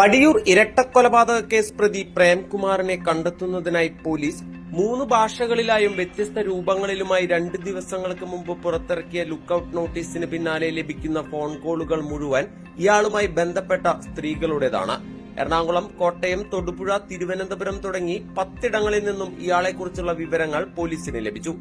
Padiyoor ഇരട്ടക്കൊലപാതക case പ്രതി പ്രേംകുമാറിനെ കണ്ടെത്തുന്നതിനായി police മൂന്ന് ഭാഷകളിലായും വ്യത്യസ്ത രൂപങ്ങളിലുമായി രണ്ട് ദിവസങ്ങൾക്ക് മുമ്പ് പുറത്തിറക്കിയ ലുക്കൌട്ട് നോട്ടീസിന് പിന്നാലെ ലഭിക്കുന്ന ഫോൺ കോളുകൾ മുഴുവൻ ഇയാളുമായി ബന്ധപ്പെട്ട സ്ത്രീകളുടേതാണ്. എറണാകുളം കോട്ടയം തൊടുപുഴ തിരുവനന്തപുരം തുടങ്ങി പത്തിടങ്ങളിൽ നിന്നും ഇയാളെക്കുറിച്ചുള്ള വിവരങ്ങൾ പോലീസിന് ലഭിച്ചു.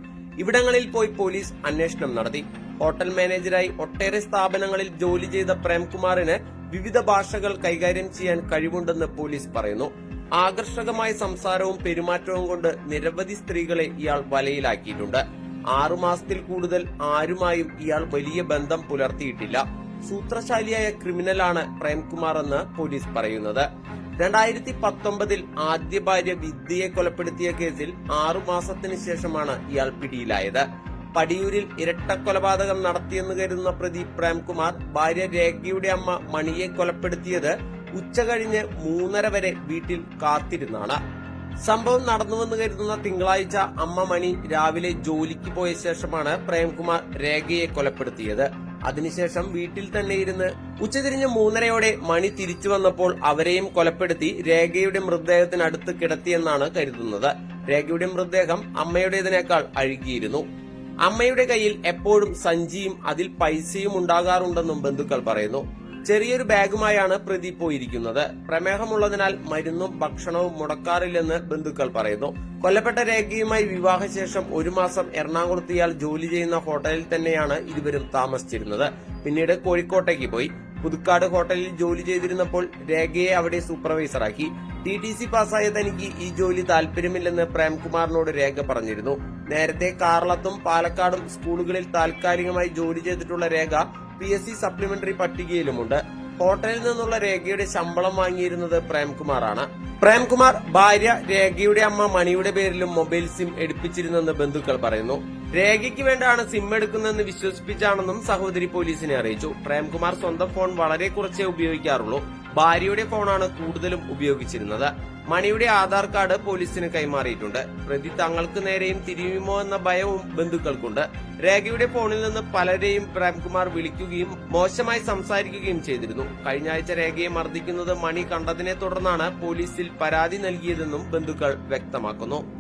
ഇവിടങ്ങളിൽ പോയി പോലീസ് അന്വേഷണം നടത്തി. ഹോട്ടൽ മാനേജരായി ഒട്ടേറെ സ്ഥാപനങ്ങളിൽ ജോലി ചെയ്ത പ്രേംകുമാറിന് വിവിധ ഭാഷകൾ കൈകാര്യം ചെയ്യാൻ കഴിവുണ്ടെന്ന് പോലീസ് പറയുന്നു. ആകർഷകമായ സംസാരവും പെരുമാറ്റവും കൊണ്ട് നിരവധി സ്ത്രീകളെ ഇയാൾ വലയിലാക്കിയിട്ടുണ്ട്. ആറുമാസത്തിൽ കൂടുതൽ ആരുമായും ഇയാൾ വലിയ ബന്ധം പുലർത്തിയിട്ടില്ല. സൂത്രശാലിയായ ക്രിമിനലാണ് പ്രേംകുമാർ എന്ന് പോലീസ് പറയുന്നത്. രണ്ടായിരത്തി പത്തൊമ്പതിൽ ആദ്യ ഭാര്യ വിദ്യയെ കൊലപ്പെടുത്തിയ കേസിൽ ആറുമാസത്തിന് ശേഷമാണ് ഇയാൾ പിടിയിലായത്. പടിയൂരിൽ ഇരട്ടക്കൊലപാതകം നടത്തിയെന്ന് കരുതുന്ന പ്രതി പ്രേംകുമാർ ഭാര്യ രേഖയുടെ അമ്മ മണിയെ കൊലപ്പെടുത്തിയത് ഉച്ചകഴിഞ്ഞ് മൂന്നര വരെ വീട്ടിൽ കാത്തിരുന്നാണ്. സംഭവം നടന്നുവെന്ന് കരുതുന്ന തിങ്കളാഴ്ച അമ്മ മണി രാവിലെ ജോലിക്ക് പോയ ശേഷമാണ് പ്രേംകുമാർ രേഖയെ കൊലപ്പെടുത്തിയത്. അതിനുശേഷം വീട്ടിൽ തന്നെ ഇരുന്ന് ഉച്ചതിരിഞ്ഞ് മൂന്നരയോടെ മണി തിരിച്ചു വന്നപ്പോൾ അവരെയും കൊലപ്പെടുത്തി രേഖയുടെ മൃതദേഹത്തിനടുത്ത് കിടത്തിയെന്നാണ് കരുതുന്നത്. രേഖയുടെ മൃതദേഹം അമ്മയുടേതിനേക്കാൾ അഴുകിയിരുന്നു. അമ്മയുടെ കയ്യിൽ എപ്പോഴും സഞ്ചിയും അതിൽ പൈസയും ഉണ്ടാകാറുണ്ടെന്നും ബന്ധുക്കൾ പറയുന്നു. ചെറിയൊരു ബാഗുമായാണ് പ്രതി പോയിരിക്കുന്നത്. പ്രമേഹമുള്ളതിനാൽ മരുന്നും ഭക്ഷണവും മുടക്കാറില്ലെന്ന് ബന്ധുക്കൾ പറയുന്നു. കൊല്ലപ്പെട്ട രേഖയുമായി വിവാഹശേഷം ഒരു മാസം എറണാകുളത്ത് ഇയാൾ ജോലി ചെയ്യുന്ന ഹോട്ടലിൽ തന്നെയാണ് ഇരുവരും താമസിച്ചിരുന്നത്. പിന്നീട് കോഴിക്കോട്ടേക്ക് പോയി. പുതുക്കാട് ഹോട്ടലിൽ ജോലി ചെയ്തിരുന്നപ്പോൾ രേഖയെ അവിടെ സൂപ്പർവൈസറാക്കി. ടി ടി സി പാസ്സായ തനിക്ക് ഈ ജോലി താല്പര്യമില്ലെന്ന് പ്രേംകുമാറിനോട് രേഖ പറഞ്ഞിരുന്നു. നേരത്തെ കാറളത്തും പാലക്കാടും സ്കൂളുകളിൽ താൽക്കാലികമായി ജോലി ചെയ്തിട്ടുള്ള Rekha P S C supplementary പട്ടികയിലുമുണ്ട്. ഹോട്ടലിൽ നിന്നുള്ള രേഖയുടെ ശമ്പളം വാങ്ങിയിരുന്നത് പ്രേംകുമാറാണ്. പ്രേംകുമാർ ഭാര്യ രേഖയുടെ അമ്മ മണിയുടെ പേരിലും മൊബൈൽ സിം എടുപ്പിച്ചിരുന്നെന്ന് ബന്ധുക്കൾ പറയുന്നു. രേഖയ്ക്ക് വേണ്ടാണ് സിം എടുക്കുന്നതെന്ന് വിശ്വസിപ്പിച്ചാണെന്നും സഹോദരി പോലീസിനെ അറിയിച്ചു. പ്രേംകുമാർ സ്വന്തം ഫോൺ വളരെ കുറച്ചേ ഉപയോഗിക്കാറുള്ളൂ. ഭാര്യയുടെ ഫോണാണ് കൂടുതലും ഉപയോഗിച്ചിരുന്നത്. മണിയുടെ ആധാർ കാർഡ് പോലീസിന് കൈമാറിയിട്ടുണ്ട്. പ്രതി തങ്ങൾക്ക് നേരെയും തിരിയുമോ എന്ന ഭയവും ബന്ധുക്കൾക്കുണ്ട്. രേഖയുടെ ഫോണിൽ നിന്ന് പലരെയും പ്രേംകുമാർ വിളിക്കുകയും മോശമായി സംസാരിക്കുകയും ചെയ്തിരുന്നു. കഴിഞ്ഞ ആഴ്ച രേഖയെ മർദ്ദിക്കുന്നത് മണി കണ്ടതിനെ തുടർന്നാണ് പോലീസിൽ പരാതി നൽകിയതെന്നും ബന്ധുക്കൾ വ്യക്തമാക്കുന്നു.